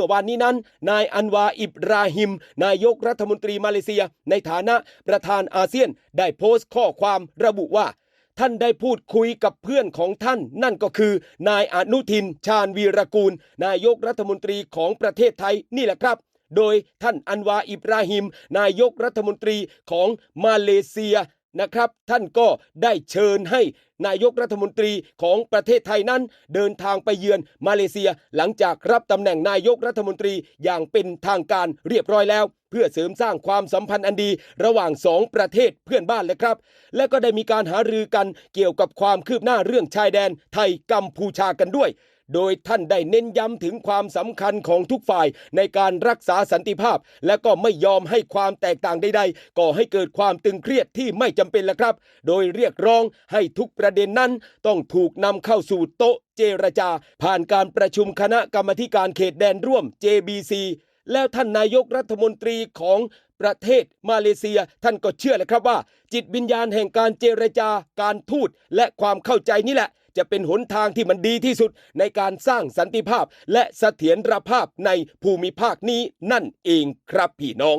มื่อวานนี้นั้น นายอันวาอิบราฮิม นายกรัฐมนตรีมาเลเซีย ในฐานะประธานอาเซียนได้โพสต์ข้อความระบุว่า ท่านได้พูดคุยกับเพื่อนของท่าน นั่นก็คือนายอนุทิน ชาญวีรกูล นายกรัฐมนตรีของประเทศไทยนี่แหละครับโดยท่านอันวาอิบราฮิม นายกรัฐมนตรีของมาเลเซีย นะครับ ท่านก็ได้เชิญให้นายกรัฐมนตรีของประเทศไทยนั้น เดินทางไปเยือนมาเลเซีย หลังจากรับตำแหน่งนายกรัฐมนตรีอย่างเป็นทางการเรียบร้อยแล้ว เพื่อเสริมสร้างความสัมพันธ์อันดีระหว่างสองประเทศเพื่อนบ้านเลยครับ และก็ได้มีการหารือกันเกี่ยวกับความคืบหน้าเรื่องชายแดนไทยกัมพูชากันด้วย โดยท่านได้เน้นย้ำถึงความสำคัญของทุกฝ่ายในการรักษาสันติภาพ และก็ไม่ยอมให้ความแตกต่างใดๆก่อให้เกิดความตึงเครียดที่ไม่จำเป็นล้วครับ โดยเรียกร้องให้ทุกประเด็นนั้น ต้องถูกนำเข้าสู่โต๊ะเจรจา ผ่านการประชุมคณะกรรมการเขตแดนร่วม JBC แล้วท่านนายกรัฐมนตรีของประเทศมาเลเซียท่านก็เชื่อเลยครับว่า จิตวิญญาณแห่งการเจรจาการทูตและความเข้าใจนี่แหละ จะเป็นหนทางที่มันดีที่สุดในการสร้างสันติภาพและเสถียรภาพในภูมิภาคนี้นั่นเองครับพี่น้อง